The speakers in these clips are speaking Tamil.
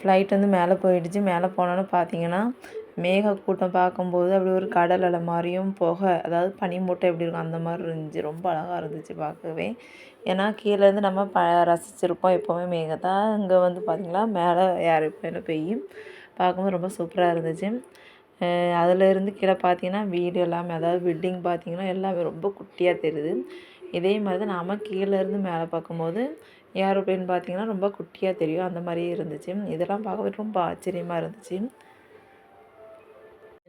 ஃப்ளைட் வந்து மேலே போயிடுச்சு. மேலே போனோன்னே பார்த்தீங்கன்னா மேகக்கூட்டம் பார்க்கும்போது அப்படி ஒரு கடல் அலை மாதிரியும் புகை அதாவது பனிமூட்டம் எப்படி இருக்கும் அந்த மாதிரி இருந்துச்சு. ரொம்ப அழகாக இருந்துச்சு பார்க்கவே. ஏன்னா கீழேருந்து நம்ம ப ரசிச்சிருப்போம் எப்போவுமே மேகத்தை. இங்கே வந்து பார்த்திங்கன்னா மேலே ஏரோப்ளேனில் பெய்யும். பார்க்கும்போது ரொம்ப சூப்பராக இருந்துச்சு. அதிலேருந்து கீழே பார்த்தீங்கன்னா வீடு எல்லாமே அதாவது பில்டிங் பார்த்தீங்கன்னா எல்லாமே ரொம்ப குட்டியாக தெரியுது. இதே மாதிரி தான் நாம் கீழேருந்து மேலே பார்க்கும்போது ஏரோப்ளேன் பார்த்தீங்கன்னா ரொம்ப குட்டியாக தெரியும். அந்த மாதிரியே இருந்துச்சு. இதெல்லாம் பார்க்கவே ரொம்ப ஆச்சரியமாக இருந்துச்சு.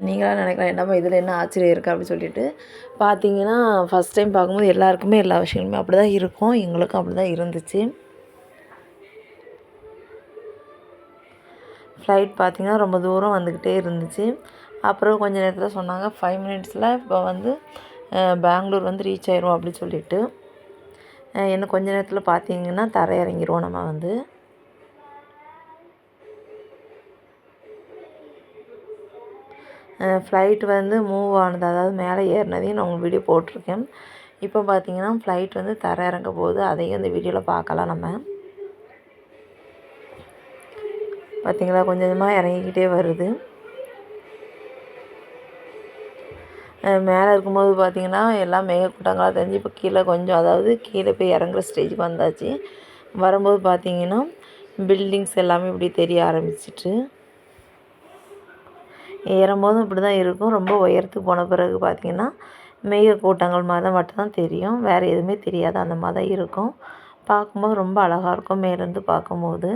நீங்களாம் நினைக்கலாம் என்னப்பா இதில் என்ன ஆச்சரியம் இருக்குது அப்படின்னு சொல்லிட்டு. பார்த்தீங்கன்னா ஃபஸ்ட் டைம் பார்க்கும்போது எல்லாருக்குமே எல்லா விஷயங்களுமே அப்படி தான் இருக்கும். எங்களுக்கும் அப்படி தான் இருந்துச்சு. ஃப்ளைட் பார்த்திங்கன்னா ரொம்ப தூரம் வந்துக்கிட்டே இருந்துச்சு. அப்புறம் கொஞ்சம் நேரத்தில் சொன்னாங்க ஃபைவ் மினிட்ஸில் இப்போ வந்து பெங்களூர் வந்து ரீச் ஆயிரும் அப்படின்னு சொல்லிட்டு. இன்னும் கொஞ்ச நேரத்தில் பார்த்தீங்கன்னா தரை இறங்கிடுவோம் நம்ம வந்து. ஃப்ளைட் வந்து மூவ் ஆனது அதாவது மேலே ஏறினதையும் நான் உங்களுக்கு வீடியோ போட்டிருக்கேன். இப்போ பார்த்தீங்கன்னா ஃப்ளைட் வந்து தர இறங்க போகுது அதையும் இந்த வீடியோவில் பார்க்கலாம் நம்ம. பார்த்தீங்களா கொஞ்சம் கொஞ்சமாக இறங்கிக்கிட்டே வருது. மேலே இருக்கும்போது பார்த்திங்கன்னா எல்லாம் மேகக்கூட்டங்களாக தெரிஞ்சு இப்போ கீழே கொஞ்சம் அதாவது கீழே போய் இறங்குற ஸ்டேஜுக்கு வந்தாச்சு. வரும்போது பார்த்திங்கன்னா பில்டிங்ஸ் எல்லாமே இப்படி தெரிய ஆரம்பிச்சிட்டு ஏறும்போதும் இப்படி தான் இருக்கும். ரொம்ப உயரத்துக்கு போன பிறகு பார்த்திங்கன்னா மேகக்கூட்டங்கள் மாதிரி தான் தெரியும். வேறு எதுவுமே தெரியாது. அந்த மாதிரி தான் இருக்கும். பார்க்கும்போது ரொம்ப அழகாக இருக்கும் மேலேருந்து பார்க்கும்போது.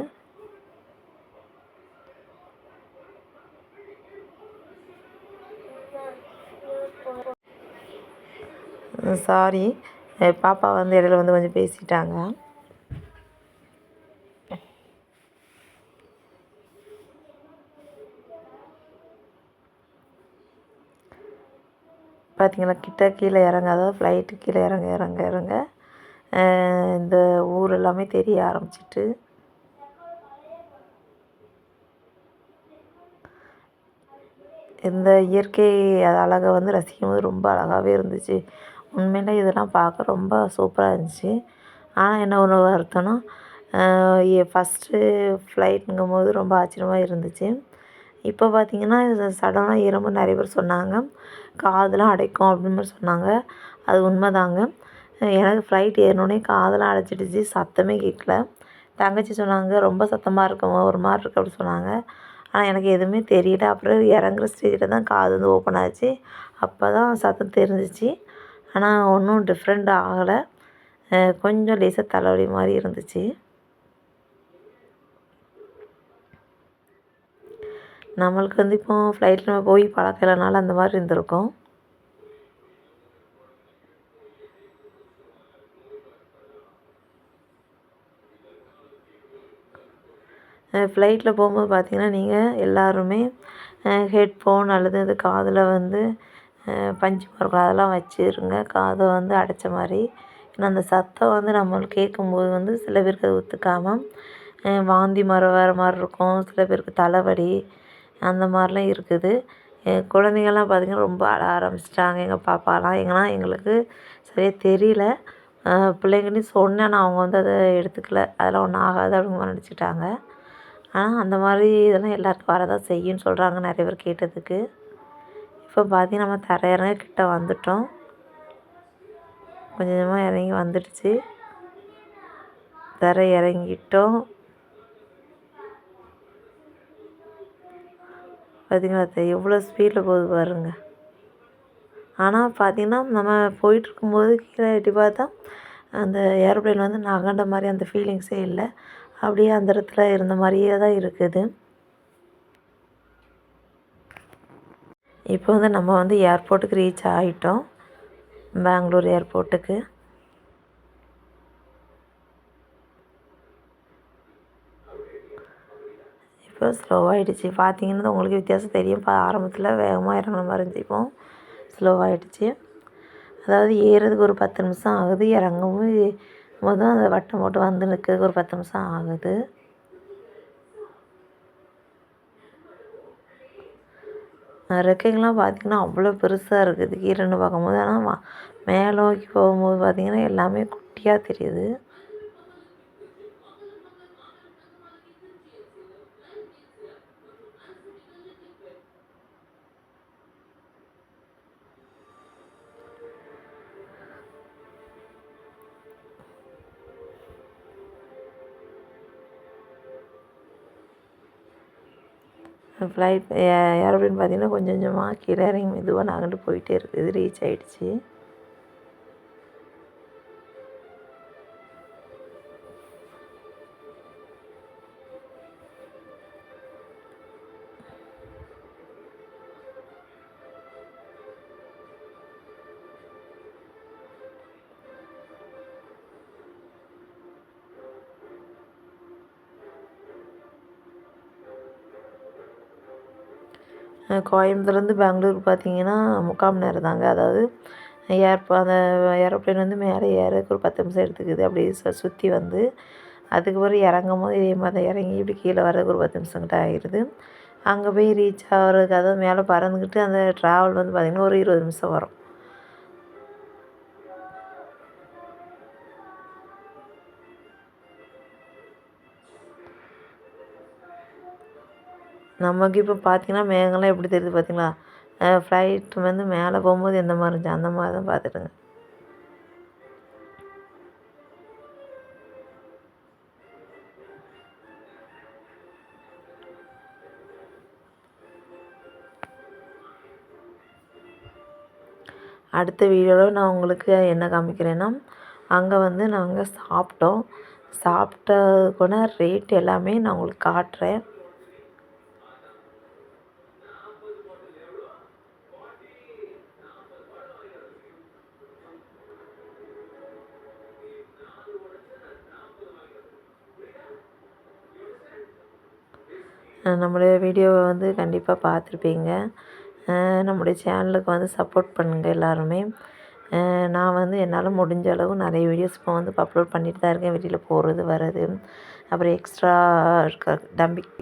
சாரி பாப்பா வந்து இடையில வந்து கொஞ்சம் பேசிட்டாங்க. பார்த்தீங்கன்னா கிட்ட கீழே இறங்க அதாவது ஃப்ளைட்டு கீழே இறங்க இறங்க இறங்க இந்த ஊர் எல்லாமே தெரிய ஆரம்பிச்சிட்டு இந்த இயற்கை அழகை வந்து ரசிக்கும் போது ரொம்ப அழகாகவே இருந்துச்சு. உண்மையிலே இதெல்லாம் பார்க்க ரொம்ப சூப்பராக இருந்துச்சு. ஆனால் என்ன ஒன்று வருத்தம்னா ஃபஸ்ட்டு ஃப்ளைட்டுங்கும் போது ரொம்ப ஆச்சரியமாக இருந்துச்சு. இப்போ பார்த்திங்கன்னா சடனாக ஏறும்போது நிறைய பேர் சொன்னாங்க. காதெலாம் அடைக்கும் அப்படின்னு மாதிரி சொன்னாங்க. அது உண்மைதாங்க. எனக்கு ஃப்ளைட் ஏறினோடனே காதெலாம் அடைச்சிடுச்சு. சத்தமே கேட்கல. தங்கச்சி சொன்னாங்க ரொம்ப சத்தமாக இருக்கும் ஒரு மாதிரி இருக்குது அப்படி சொன்னாங்க. ஆனால் எனக்கு எதுவுமே தெரியல. அப்புறம் இறங்குற ஸ்டேஜில் தான் காது வந்து ஓப்பன் ஆச்சு. அப்போ தான் சத்தம் தெரிஞ்சிச்சு. ஆனால் ஒன்றும் டிஃப்ரெண்ட் ஆகலை. கொஞ்சம் லேசாக தலைவலி மாதிரி இருந்துச்சு. நம்மளுக்கு வந்து இப்போ ஃப்ளைட்டில் நம்ம போய் பழக்கம் இல்லைனால அந்த மாதிரி இருந்திருக்கும். ஃப்ளைட்டில் போகும்போது பார்த்தீங்கன்னா நீங்கள் எல்லோருமே ஹெட்ஃபோன் அல்லது அது காதில் வந்து பஞ்சு மரம் அதெல்லாம் வச்சுருங்க. காதை வந்து அடைச்ச மாதிரி. ஏன்னா அந்த சத்தம் வந்து நம்மளுக்கு கேட்கும்போது வந்து சில பேருக்கு அது ஒத்துக்காமல் வாந்தி மர வர மாதிரி இருக்கும். சில பேருக்கு தலைவலி அந்த மாதிரிலாம் இருக்குது. என் குழந்தைங்கள்லாம் பார்த்திங்கன்னா ரொம்ப அழ ஆரம்பிச்சிட்டாங்க. எங்கள் பாப்பாலாம் எங்கெல்லாம் எங்களுக்கு சரியாக தெரியல. பிள்ளைங்கன்னு சொன்னேன். ஆனால் அவங்க வந்து அதை எடுத்துக்கல. அதெல்லாம் ஒன்றும் ஆகாது அப்படின்னு நினச்சிட்டாங்க. ஆனால் அந்த மாதிரி இதெல்லாம் எல்லாருக்கும் வரதான் செய்யும்னு சொல்கிறாங்க நிறைய பேர் கேட்டதுக்கு. இப்போ பார்த்தி நம்ம தரையிறங்க கிட்ட வந்துட்டோம். கொஞ்சம் கொஞ்சமாக இறங்கி வந்துடுச்சு. தரை இறங்கிட்டோம். பார்த்தீங்களா எவ்வளோ ஸ்பீடில் போகுது பாருங்க. ஆனால் பார்த்திங்கன்னா நம்ம போயிட்டுருக்கும்போது கீழே எட்டி பார்த்தா அந்த ஏரோப்ளைன் வந்து நகண்ட மாதிரி அந்த ஃபீலிங்ஸே இல்லை. அப்படியே அந்த இடத்துல இருந்த மாதிரியே தான் இருக்குது. இப்போ வந்து நம்ம வந்து ஏர்போர்ட்டுக்கு ரீச் ஆகிட்டோம் பெங்களூர் ஏர்போர்ட்டுக்கு. இப்போ ஸ்லோவாகிடுச்சு பார்த்தீங்கன்னா உங்களுக்கு வித்தியாசம் தெரியும். இப்போ ஆரம்பத்தில் வேகமாக இறங்கின மாதிரி இருந்துச்சு. இப்போ ஸ்லோவாகிடுச்சு அதாவது ஏறுறதுக்கு ஒரு பத்து நிமிஷம் ஆகுது. இறங்கவும் மொதல் அந்த வட்டம் போட்டு வந்து நிற்கிறதுக்கு ஒரு பத்து நிமிஷம் ஆகுது. ரெக்கைகள்லாம் பார்த்திங்கன்னா அவ்வளோ பெருசாக இருக்குது. கீழேன்னு பார்க்கும்போது ஆனால் மேலோக்கி போகும்போது பார்த்திங்கன்னா எல்லாமே குட்டியாக தெரியுது. ஃப்ளைட் ஏரோப்ளேன் பார்த்திங்கன்னா கொஞ்சம் கொஞ்சமாக கீழே இறங்கி மெதுவாக நகர்ந்து போயிட்டே இருக்குது ரீச் ஆகிடுச்சி கோயம்புத்தூர்லேருந்து பெங்களூர் பார்த்தீங்கன்னா முக்கால் மணி நேரம் தாங்க அதாவது ஏர் அந்த ஏரோப்ளேன் வந்து மேலே ஏறதுக்கு ஒரு பத்து நிமிஷம் எடுத்துக்குது. அப்படியே சு சுற்றி வந்து அதுக்கப்புறம் இறங்கும் போது இதே மாதிரி தான் இறங்கி இப்படி கீழே வர்றதுக்கு ஒரு பத்து நிமிஷம் கிட்ட ஆகிடுது அங்கே போய் ரீச் ஆகிறதுக்கு அதாவது மேலே பறந்துக்கிட்டு அந்த ட்ராவல் வந்து பார்த்திங்கன்னா ஒரு இருபது நிமிஷம் வரும். நமக்கு இப்போ பார்த்தீங்கன்னா மேகம்லாம் எப்படி தெரியுது பார்த்தீங்களா ஃப்ளைட் வந்து மேலே போகும்போது எந்த மாதிரி இருந்துச்சு? அந்த மாதிரி தான் பார்த்துட்டுங்க அடுத்த வீடியோவில் நான் உங்களுக்கு என்ன காமிக்கிறேன்னா அங்கே வந்து நாங்கள் சாப்பிட்டோம். சாப்பிட்ட கூட ரேட் எல்லாமே நான் உங்களுக்கு காட்டுறேன். நம்மளுடைய வீடியோவை வந்து கண்டிப்பாக பார்த்துருப்பீங்க. நம்முடைய சேனலுக்கு வந்து சப்போர்ட் பண்ணுங்கள் எல்லாருமே. நான் வந்து என்னால் முடிஞ்ச அளவு நிறைய வீடியோஸ் இப்போ வந்து இப்போ அப்லோட் பண்ணிட்டு தான் இருக்கேன். வெளியில் போகிறது வர்றது. அப்புறம் எக்ஸ்ட்ரா இருக்க டம்பிக்